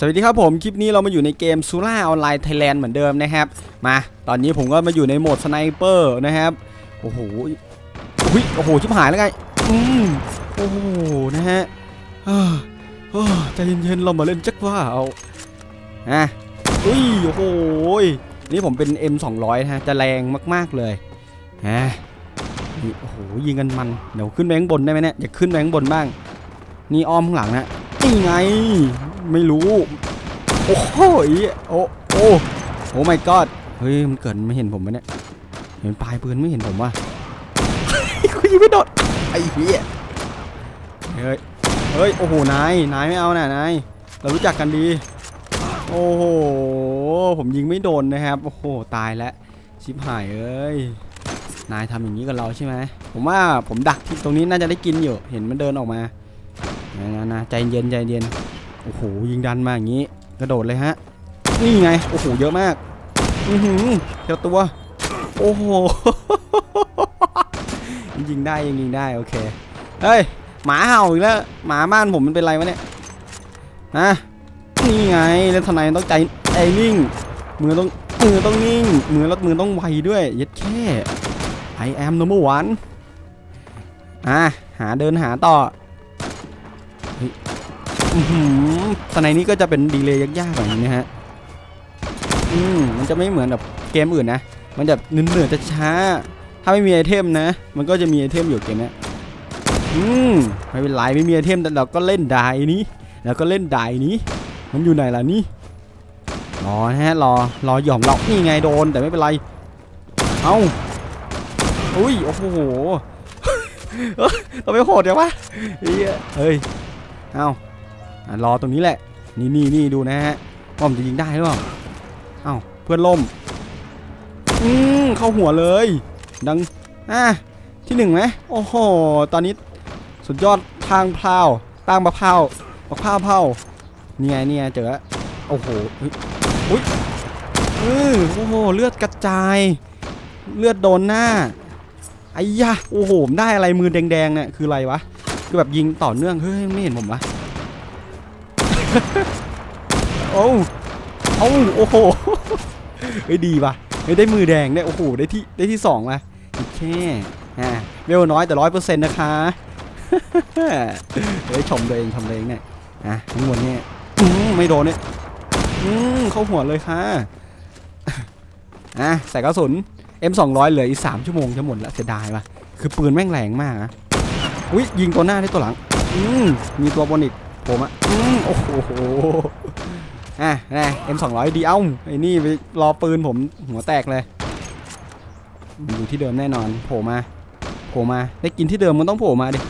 สวัสดีครับผมคลิปนี้เรามาอยู่ในเกมซูล่าออนไลน์ไทยแลนด์เหมือนเดิมนะครับ มา ตอนนี้ผมก็มาอยู่ในโหมดสไนเปอร์นะครับ โอ้โหอุ้ยโอ้โห ชิบหายแล้วไง อืมโอ้โห นะฮะเอ้อเอ้อใจเย็นๆ เรามาเล่นจักว่าเอาอะอุ้ย โอ้โห นี่ผมเป็น M200 นะฮะ จะแรงมากๆเลยฮะโอ้โห ยิงกันมัน เดี๋ยวขึ้นไปข้างบนได้ไหมเนี่ย อยากขึ้นไปข้างบนบ้าง นี่อ้อมข้างหลังนะนี่ไง ไม่รู้ โอ้โหโอ้โอ้โอ้ my god เฮ้ยมันเกิดไม่เห็นผมวะเนี่ยเห็นปลายปืนไม่เห็นผมว่ะคุยงไม่โดดไอ้เหี้ยเฮ้ยเฮ้ยโอ้โหนายนายไม่เอาน่ะนายเรารู้จักกันดี โอ้โหผมยิงไม่โดนนะครับโอ้โหตายแล้วชิบหายเอ้ยนายทำอย่างนี้กับเราใช่ไหมผมว่าผมดักที่ตรงนี้น่าจะได้กินอยู่เห็นมันเดินออกมานะนะใจเย็นใจเย็น โอ้โหยิงดันมาอย่างนี้ กระโดดเลยฮะ นี่ไง โอ้โหเยอะมาก อือหือเท่าตัว โอ้โห ยิงได้ยังยิงได้โอเค เฮ้ย หมาเห่าอีกแล้ว หมาบ้านผมมันเป็นไรวะเนี่ยฮะนี่ไงเล่นทนายต้องใจใจนิ่ง มือต้องมือต้องนิ่ง มือแล้วมือต้องไวด้วย เย็ดแค่ I am number one อะหาเดินหาต่อ สไนนี้ก็จะเป็นดีเลย์ยากๆแบบนี้นะฮะอืมมันจะไม่เหมือนแบบเกมอื่นนะ มันจะเนื่อยๆจะช้า ถ้าไม่มีไอเทมนะ มันก็จะมีไอเทมอยู่เกมนี้อืมไม่เป็นไรไม่มีไอเทมแต่เราก็เล่นได้นี้เราก็เล่นได้นี้ มันอยู่ไหนล่ะนี่รอฮะรอรอหย่อมเรานี่ไงโดนแต่ไม่เป็นไรเอาอุ้ยโอ้โหเราไม่โหดจังวะเฮ้ยเฮ้ยเอา รอตรงนี้แหละ นี่นี่นี่ดูนะฮะว่าผมจะยิงได้หรือเปล่าเอ้าเพื่อนล่มอืมเข้าหัวเลย ดังอะที่หนึ่งไหมโอ้โหตอนนี้สุดยอดทางพราวตั้งมะพร้าวมะพร้าวเผาเนี่ยเนี่ยเจอแล้วโอ้โหอุ้ยเออโอ้โหเลือดกระจาย เลือดโดนหน้าไอ้ยะโอ้โหได้อะไรมือแดงๆเนี่ยคืออะไรวะคือแบบยิงต่อเนื่องเฮ้ยไม่เห็นผมวะ โอ้โอ้โอ้โหเฮ้ยดีป่ะเฮ้ยได้มือแดงได้โอ้โหได้ที่ได้ที่สองมาโอเคอ่าเวลน้อยแต่ร้อยเปอร์เซ็นต์นะคะเฮ้ยชมตัวเองชมตัวเองเนี่ยอะทั้งหมดเนี่ยอืมไม่โดนเนี่ยอืมเข้าหัวเลยค่ะอะใส่กระสุน M200 เหลืออีก 3 ชั่วโมงจะหมดแล้วเสียดายว่ะ คือปืนแม่งแรงมากนะอุ้ยยิงตัวหน้าได้ตัวหลัง อืมมีตัวบนอีกผมอะอืม โอ้โหอะนะ M200 ดีเอ้าไอ้นี่ไปรอปืนผมหัวแตกเลยมันอยู่ที่เดิมแน่นอนโผล่มาโผล่มาได้กินที่เดิมมันต้องโผล่มาดิ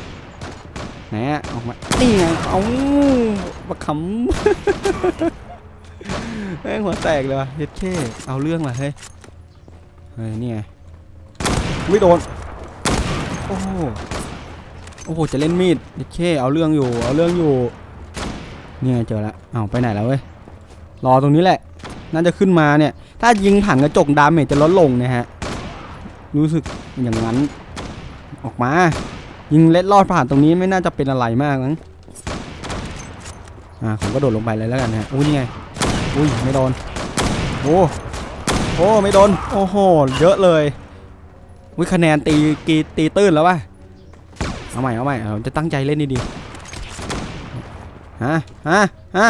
ไหนอะออกมานี่ไงเอ้าบักขำแม่งหัวแตกเลยวะเฮ็ดเท่เอาเรื่องว่ะเฮ้ยเฮ้ยนี่ไงไม่โดนโอ้โหโอ้โหจะเล่นมีดเด็ดเคเอาเรื่องอยู่เอาเรื่องอยู่ เนี่ยเจอแล้วอ้าวไปไหนแล้วเว้ย รอตรงนี้แหละ น่าจะขึ้นมาเนี่ย ถ้ายิงผ่านกระจกดาเมจจะลดลงนะฮะ รู้สึกอย่างนั้น ออกมา ยิงเล็ดลอดผ่านตรงนี้ไม่น่าจะเป็นอะไรมากมั้งอ่าผมก็โดดลงไปเลยแล้วกันนะฮะ อุ้ยนี่ไง อุ้ยไม่โดน โอ้ โอ้ไม่โดน โอ้โห เยอะเลยอุ้ยคะแนนตีกีตีตื้นแล้ววะเอาใหม่เอาใหม่เราจะตั้งใจเล่นดีๆ ฮะฮะฮะ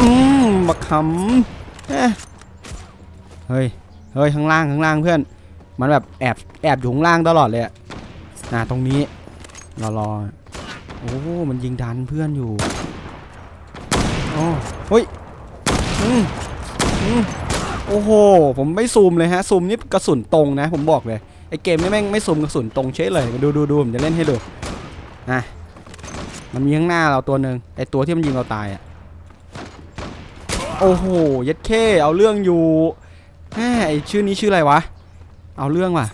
อืมบักขำเฮ้ยเฮ้ยข้างล่างข้างล่างเพื่อน มันแบบแอบแอบอยู่ข้างล่างตลอดเลยอะน่ะตรงนี้รอรอโอ้มันยิงดันเพื่อนอยู่โอ้เฮ้ยอืมอืมโอ้โห ผมไม่ซูมเลยฮะ ซูมนี่กระสุนตรงนะ ผมบอกเลย ไอเกมนี่แม่งไม่ซูมกระสุนตรงเชยเลยมาดูดูดูผมจะเล่นให้ดู อะ มันมีข้างหน้าเราตัวหนึ่งไอตัวที่มันยิงเราตายอะโอ้โหยัดเข้เอาเรื่องอยู่แหมไอชื่อนี้ชื่ออะไรวะ เอาเรื่องว่ะ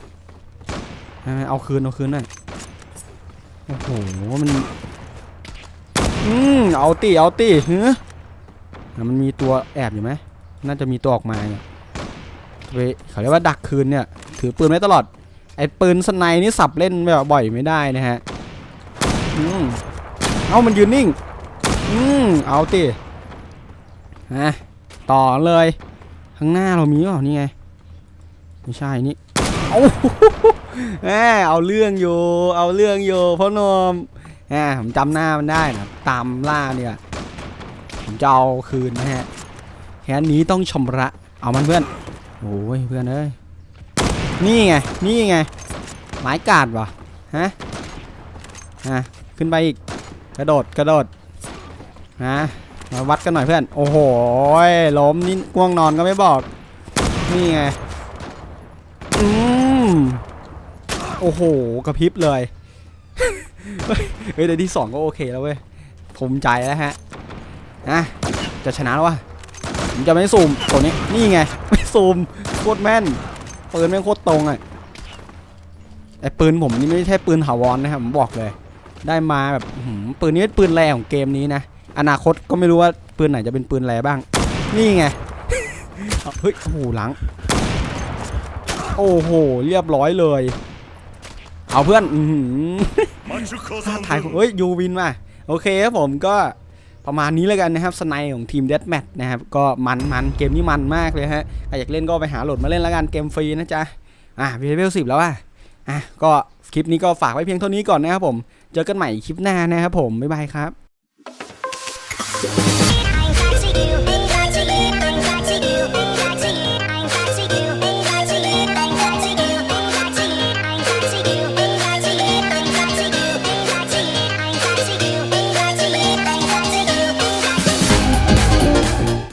เอาคืนเอาคืนหน่อยโอ้โหมันอืมเอาตีเอาตีเฮ้ยมันมีตัวแอบอยู่ไหมน่าจะมีตัวออกมาเนี่ยเว้ยเขาเรียกว่าดักคืนเนี่ย ถือปืนไว้ตลอดไอ้ปืนสไนนี่สับเล่นแบบบ่อยไม่ได้นะฮะอืม เอามันยืนนิ่ง อืมเอาติฮะต่อเลย ข้างหน้าเรามีเปล่านี่ไง ไม่ใช่นี่ เอาแหมเอาเรื่องอยู่ เอาเรื่องอยู่พ่อนมแหมผมจำหน้ามันได้นะตามล่าเนี่ยผมจะเอาคืนนะฮะ แค่นี้ต้องชำระ เอามันเพื่อน โอ้ยเพื่อนเอ้ย นี่ไง นี่ไง หมายกาดวะฮะ ฮะ ขึ้นไปอีก กระโดดกระโดดฮะมาวัดกันหน่อยเพื่อน โอ้โหล้มนี่ง่วงนอนก็ไม่บอก นี่ไง อืมโอ้โห กระพริบเลย เฮ้ยแต่ที่สองก็โอเคแล้วเว้ย ภูมิใจแล้วฮะอะจะชนะแล้ววะผมจะไม่ซูมตัวนี้ นี่ไง ไม่ซูม โคตรแม่น ปืนแม่งโคตรตรงอะไอปืนผมนี่ไม่ใช่ปืนถาวรนะครับ ผมบอกเลย ได้มาแบบปืนนี้เป็นปืนแรงของเกมนี้นะ อนาคตก็ไม่รู้ว่าปืนไหนจะเป็นปืนแรงบ้าง นี่ไงเฮ้ยโอ้โหหลัง โอ้โห เรียบร้อยเลย เอาเพื่อนถ้าทายเฮ้ยยูวินมา โอเคครับผมก็ประมาณนี้แล้วกันนะครับสไนของทีมเด a แมทนะครับ ก็มันมันเกมนี้มันมากเลยฮะใครอยากเล่นก็ไปหาโหลดมาเล่นแล้วกันเกมฟรีนะจ๊ะ อะพีเลเวลสิบแล้วอะอะก็คลิปนี้ก็ฝากไว้เพียงเท่านี้ก่อนนะครับผม เจอกันใหม่คลิปหน้านะครับผมบ๊ายบายครับ